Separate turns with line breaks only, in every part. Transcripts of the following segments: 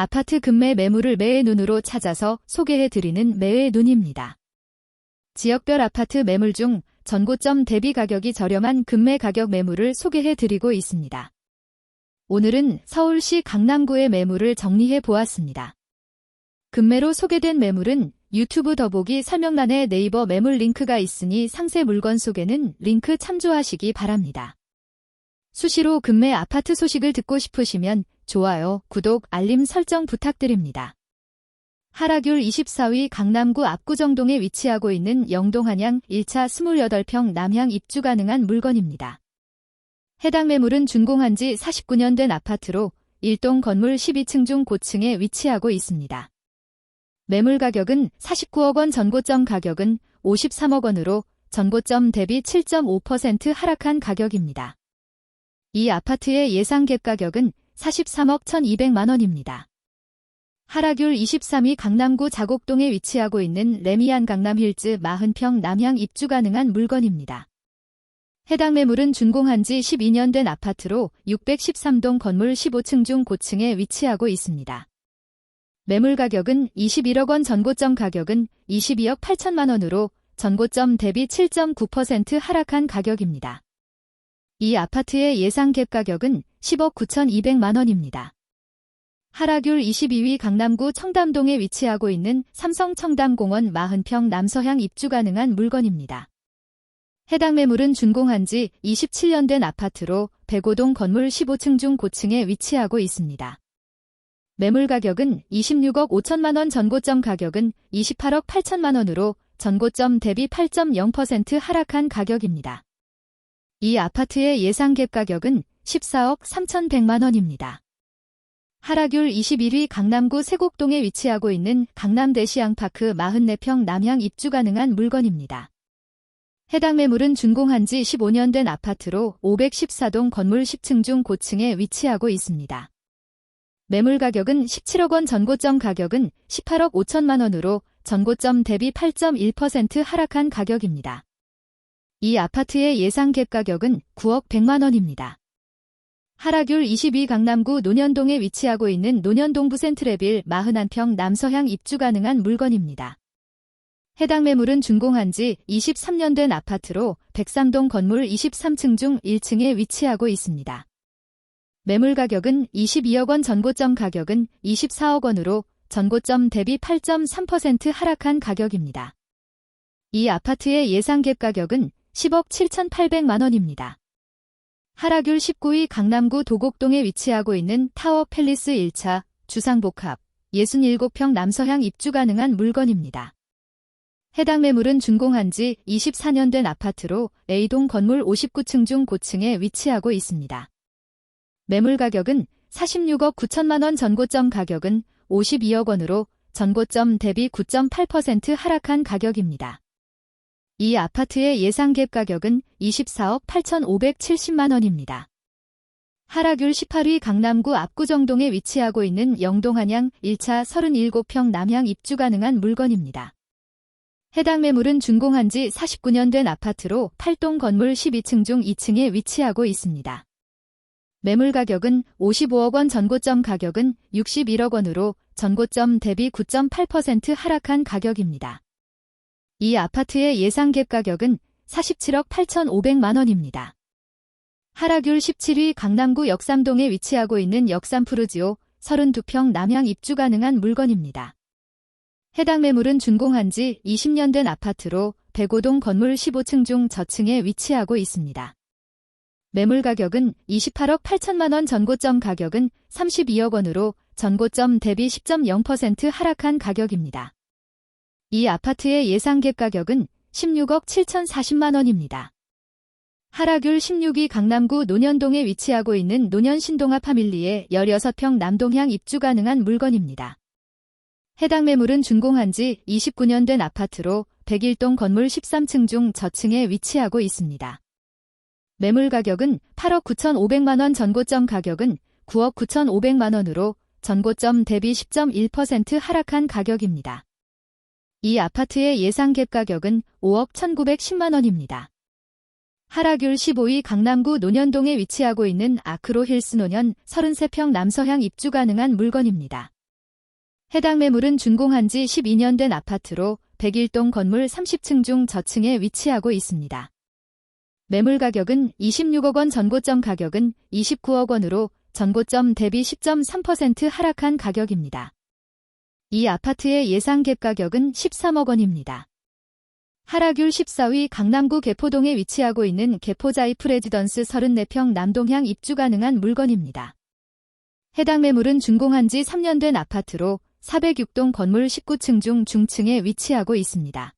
아파트 급매 매물을 매의 눈으로 찾아서 소개해드리는 매의 눈입니다. 지역별 아파트 매물 중 전고점 대비 가격이 저렴한 급매 가격 매물을 소개해드리고 있습니다. 오늘은 서울시 강남구의 매물을 정리해 보았습니다. 급매로 소개된 매물은 유튜브 더보기 설명란에 네이버 매물 링크가 있으니 상세 물건 소개는 링크 참조하시기 바랍니다. 수시로 급매 아파트 소식을 듣고 싶으시면 좋아요, 구독, 알림 설정 부탁드립니다. 하라귤 24위 강남구 압구정동에 위치하고 있는 영동한양 1차 28평 남향 입주 가능한 물건입니다. 해당 매물은 준공한 지 49년 된 아파트로 1동 건물 12층 중 고층에 위치하고 있습니다. 매물 가격은 49억 원 전고점 가격은 53억 원으로 전고점 대비 7.5% 하락한 가격입니다. 이 아파트의 예상 갭 가격은 43억 1200만 원입니다. 하라귤 23위 강남구 자곡동에 위치하고 있는 레미안 강남 힐즈 40평 남향 입주 가능한 물건입니다. 해당 매물은 준공한 지 12년 된 아파트로 613동 건물 15층 중 고층에 위치하고 있습니다. 매물 가격은 21억 원 전고점 가격은 22억 8천만 원으로 전고점 대비 7.9% 하락한 가격입니다. 이 아파트의 예상 갭 가격은 10억 9천2백만 원입니다. 하라귤 22위 강남구 청담동에 위치하고 있는 삼성 청담공원 40평 남서향 입주 가능한 물건입니다. 해당 매물은 준공한 지 27년 된 아파트로 105동 건물 15층 중 고층에 위치하고 있습니다. 매물 가격은 26억 5천만 원 전고점 가격은 28억 8천만 원으로 전고점 대비 8.0% 하락한 가격입니다. 이 아파트의 예상 갭 가격은 14억 3,100만 원입니다. 하라귤 21위 강남구 세곡동에 위치하고 있는 강남대시양파크 44평 남향 입주 가능한 물건입니다. 해당 매물은 준공한 지 15년 된 아파트로 514동 건물 10층 중 고층에 위치하고 있습니다. 매물 가격은 17억 원 전고점 가격은 18억 5천만 원으로 전고점 대비 8.1% 하락한 가격입니다. 이 아파트의 예상 갭 가격은 9억 100만 원입니다. 하라귤 22 강남구 논현동에 위치하고 있는 논현동 부 센트레빌 41평 남서향 입주 가능한 물건입니다. 해당 매물은 준공한 지 23년 된 아파트로 백삼동 건물 23층 중 1층에 위치하고 있습니다. 매물 가격은 22억 원 전고점 가격은 24억 원으로 전고점 대비 8.3% 하락한 가격입니다. 이 아파트의 예상 갭 가격은 10억 7,800만 원입니다. 하라귤 19위 강남구 도곡동에 위치하고 있는 타워 팰리스 1차 주상복합 67평 남서향 입주 가능한 물건입니다. 해당 매물은 준공한 지 24년 된 아파트로 A동 건물 59층 중 고층에 위치하고 있습니다. 매물 가격은 46억 9천만 원 전고점 가격은 52억 원으로 전고점 대비 9.8% 하락한 가격입니다. 이 아파트의 예상 갭 가격은 24억 8,570만 원입니다. 하라귤 18위 강남구 압구정동에 위치하고 있는 영동한양 1차 37평 남향 입주 가능한 물건입니다. 해당 매물은 준공한 지 49년 된 아파트로 8동 건물 12층 중 2층에 위치하고 있습니다. 매물 가격은 55억 원 전고점 가격은 61억 원으로 전고점 대비 9.8% 하락한 가격입니다. 이 아파트의 예상 갭 가격은 47억 8,500만 원입니다. 하라귤 17위 강남구 역삼동에 위치하고 있는 역삼푸르지오 32평 남향 입주 가능한 물건입니다. 해당 매물은 준공한 지 20년 된 아파트로 105동 건물 15층 중 저층에 위치하고 있습니다. 매물 가격은 28억 8천만 원 전고점 가격은 32억 원으로 전고점 대비 10.0% 하락한 가격입니다. 이 아파트의 예상 갭 가격은 16억 7천40만 원입니다. 하라귤 16위 강남구 논현동에 위치하고 있는 논현신동아 파밀리의 16평 남동향 입주 가능한 물건입니다. 해당 매물은 준공한 지 29년 된 아파트로 101동 건물 13층 중 저층에 위치하고 있습니다. 매물 가격은 8억 9천5백만 원 전고점 가격은 9억 9천5백만 원으로 전고점 대비 10.1% 하락한 가격입니다. 이 아파트의 예상 갭 가격은 5억 1,910만 원입니다. 하라귤 15위 강남구 논현동에 위치하고 있는 아크로 힐스 논현 33평 남서향 입주 가능한 물건입니다. 해당 매물은 준공한 지 12년 된 아파트로 101동 건물 30층 중 저층에 위치하고 있습니다. 매물 가격은 26억 원 전고점 가격은 29억 원으로 전고점 대비 10.3% 하락한 가격입니다. 이 아파트의 예상 갭 가격은 13억 원입니다. 하락율 14위 강남구 개포동에 위치하고 있는 개포자이 프레지던스 34평 남동향 입주 가능한 물건입니다. 해당 매물은 준공한 지 3년 된 아파트로 406동 건물 19층 중 중층에 위치하고 있습니다.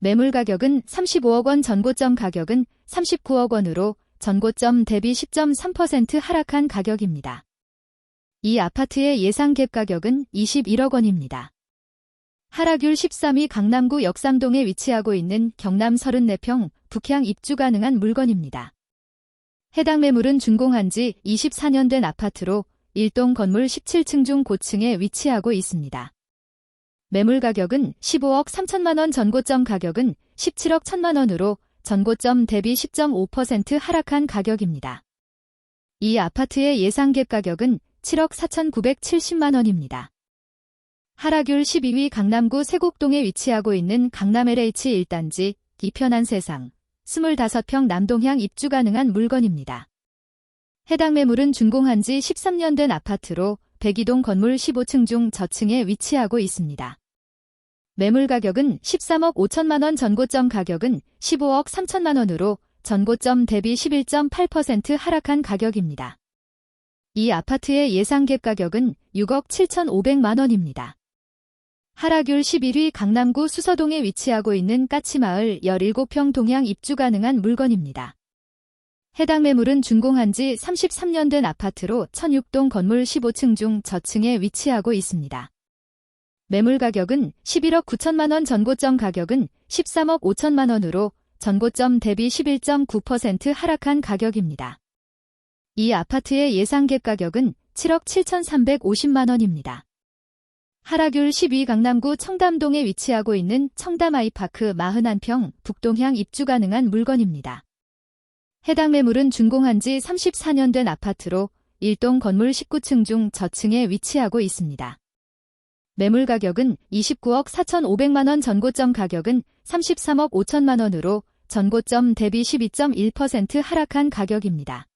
매물 가격은 35억 원 전고점 가격은 39억 원으로 전고점 대비 10.3% 하락한 가격입니다. 이 아파트의 예상 갭 가격은 21억 원입니다. 하락율 13위 강남구 역삼동에 위치하고 있는 경남 34평 북향 입주 가능한 물건입니다. 해당 매물은 준공한 지 24년 된 아파트로 1동 건물 17층 중 고층에 위치하고 있습니다. 매물 가격은 15억 3천만 원 전고점 가격은 17억 1천만 원으로 전고점 대비 10.5% 하락한 가격입니다. 이 아파트의 예상 갭 가격은 7억 4,970만 원입니다. 하락율 12위 강남구 세곡동에 위치하고 있는 강남 LH 1단지 이편한 세상 25평 남동향 입주 가능한 물건입니다. 해당 매물은 준공한 지 13년 된 아파트로 102동 건물 15층 중 저층에 위치하고 있습니다. 매물 가격은 13억 5천만 원 전고점 가격은 15억 3천만 원으로 전고점 대비 11.8% 하락한 가격입니다. 이 아파트의 예상 갭 가격은 6억 7천5백만 원입니다. 하락율 11위 강남구 수서동에 위치하고 있는 까치마을 17평 동향 입주 가능한 물건입니다. 해당 매물은 준공한 지 33년 된 아파트로 1006동 건물 15층 중 저층에 위치하고 있습니다. 매물 가격은 11억 9천만 원 전고점 가격은 13억 5천만 원으로 전고점 대비 11.9% 하락한 가격입니다. 이 아파트의 예상 갭 가격은 7억 7,350만 원입니다. 하락율 12 강남구 청담동에 위치하고 있는 청담 아이파크 41평 북동향 입주 가능한 물건입니다. 해당 매물은 준공한 지 34년 된 아파트로 1동 건물 19층 중 저층에 위치하고 있습니다. 매물 가격은 29억 4천5백만 원 전고점 가격은 33억 5천만 원으로 전고점 대비 12.1% 하락한 가격입니다.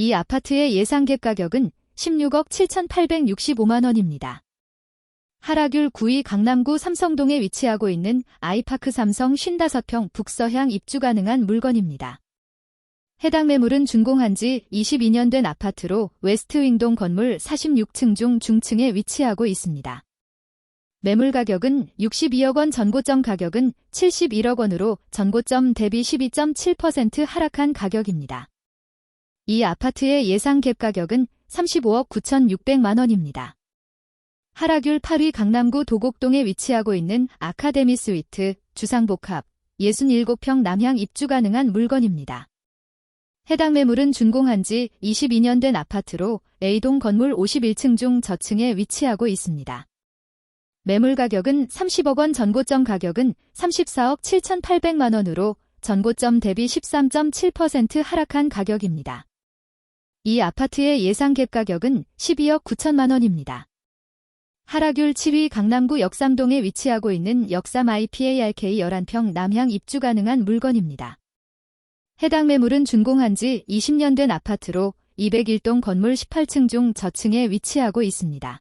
이 아파트의 예상 갭 가격은 16억 7,865만 원입니다. 하락율 9위 강남구 삼성동에 위치하고 있는 아이파크 삼성 55평 북서향 입주 가능한 물건입니다. 해당 매물은 준공한 지 22년 된 아파트로 웨스트윙동 건물 46층 중 중층에 위치하고 있습니다. 매물 가격은 62억 원 전고점 가격은 71억 원으로 전고점 대비 12.7% 하락한 가격입니다. 이 아파트의 예상 갭 가격은 35억 9,600만 원입니다. 하락율 8위 강남구 도곡동에 위치하고 있는 아카데미 스위트 주상복합 67평 남향 입주 가능한 물건입니다. 해당 매물은 준공한 지 22년 된 아파트로 A동 건물 51층 중 저층에 위치하고 있습니다. 매물 가격은 30억 원 전고점 가격은 34억 7,800만 원으로 전고점 대비 13.7% 하락한 가격입니다. 이 아파트의 예상 갭 가격은 12억 9천만 원입니다. 하락율 7위 강남구 역삼동에 위치하고 있는 역삼 IPARK 11평 남향 입주 가능한 물건입니다. 해당 매물은 준공한 지 20년 된 아파트로 201동 건물 18층 중 저층에 위치하고 있습니다.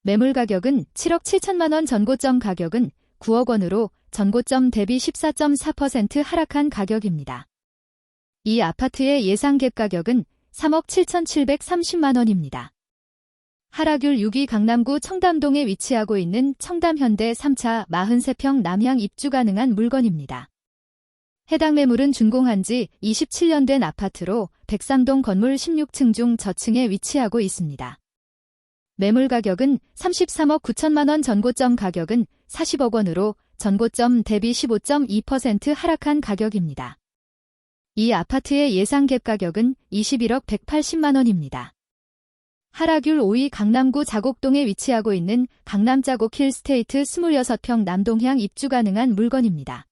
매물 가격은 7억 7천만 원 전고점 가격은 9억 원으로 전고점 대비 14.4% 하락한 가격입니다. 이 아파트의 예상 갭 가격은 3억 7,730만 원입니다. 하락율 6위 강남구 청담동에 위치하고 있는 청담현대 3차 43평 남향 입주 가능한 물건입니다. 해당 매물은 준공한 지 27년 된 아파트로 백삼동 건물 16층 중 저층에 위치하고 있습니다. 매물 가격은 33억 9천만 원 전고점 가격은 40억 원으로 전고점 대비 15.2% 하락한 가격입니다. 이 아파트의 예상 갭 가격은 21억 180만 원입니다. 하락율 5위 강남구 자곡동에 위치하고 있는 강남 자곡 힐스테이트 26평 남동향 입주 가능한 물건입니다.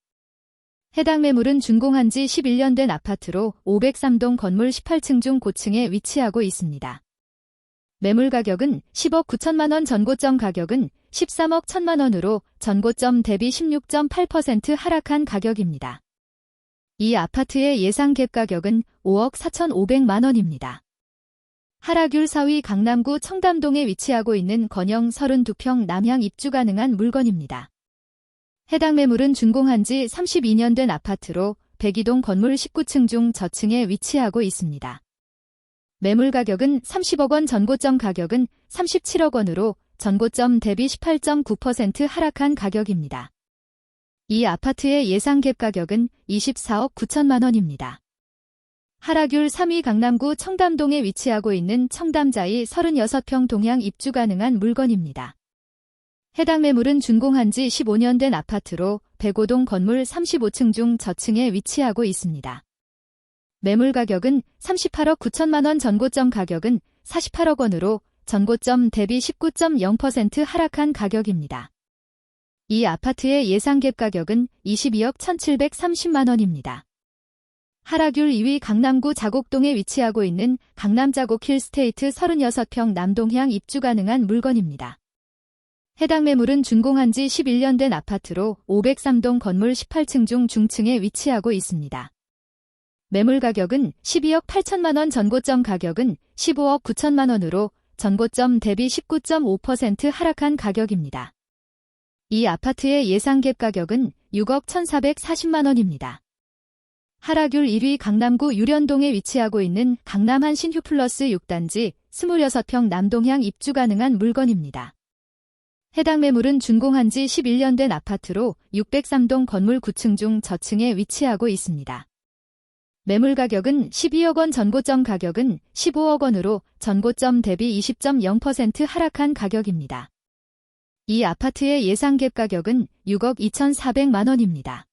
해당 매물은 준공한 지 11년 된 아파트로 503동 건물 18층 중 고층에 위치하고 있습니다. 매물 가격은 10억 9천만 원 전고점 가격은 13억 1천만 원으로 전고점 대비 16.8% 하락한 가격입니다. 이 아파트의 예상 갭 가격은 5억 4천5백만 원입니다. 하락율 4위 강남구 청담동에 위치하고 있는 건영 32평 남향 입주 가능한 물건입니다. 해당 매물은 준공한 지 32년 된 아파트로 백이동 건물 19층 중 저층에 위치하고 있습니다. 매물 가격은 30억 원 전고점 가격은 37억 원으로 전고점 대비 18.9% 하락한 가격입니다. 이 아파트의 예상 갭 가격은 24억 9천만 원입니다. 하락율 3위 강남구 청담동에 위치하고 있는 청담자이 36평 동향 입주 가능한 물건입니다. 해당 매물은 준공한 지 15년 된 아파트로 105동 건물 35층 중 저층에 위치하고 있습니다. 매물 가격은 38억 9천만 원 전고점 가격은 48억 원으로 전고점 대비 19.0% 하락한 가격입니다. 이 아파트의 예상 갭 가격은 22억 1,730만 원입니다. 하락율 2위 강남구 자곡동에 위치하고 있는 강남 자곡 힐스테이트 36평 남동향 입주 가능한 물건입니다. 해당 매물은 준공한 지 11년 된 아파트로 503동 건물 18층 중 중층에 위치하고 있습니다. 매물 가격은 12억 8천만 원 전고점 가격은 15억 9천만 원으로 전고점 대비 19.5% 하락한 가격입니다. 이 아파트의 예상 갭 가격은 6억 1,440만 원입니다. 하락율 1위 강남구 유련동에 위치하고 있는 강남 한신 휴 플러스 6단지 26평 남동향 입주 가능한 물건입니다. 해당 매물은 준공한 지 11년 된 아파트로 603동 건물 9층 중 저층에 위치하고 있습니다. 매물 가격은 12억 원 전고점 가격은 15억 원으로 전고점 대비 20.0% 하락한 가격입니다. 이 아파트의 예상 갭 가격은 6억 2,400만 원입니다.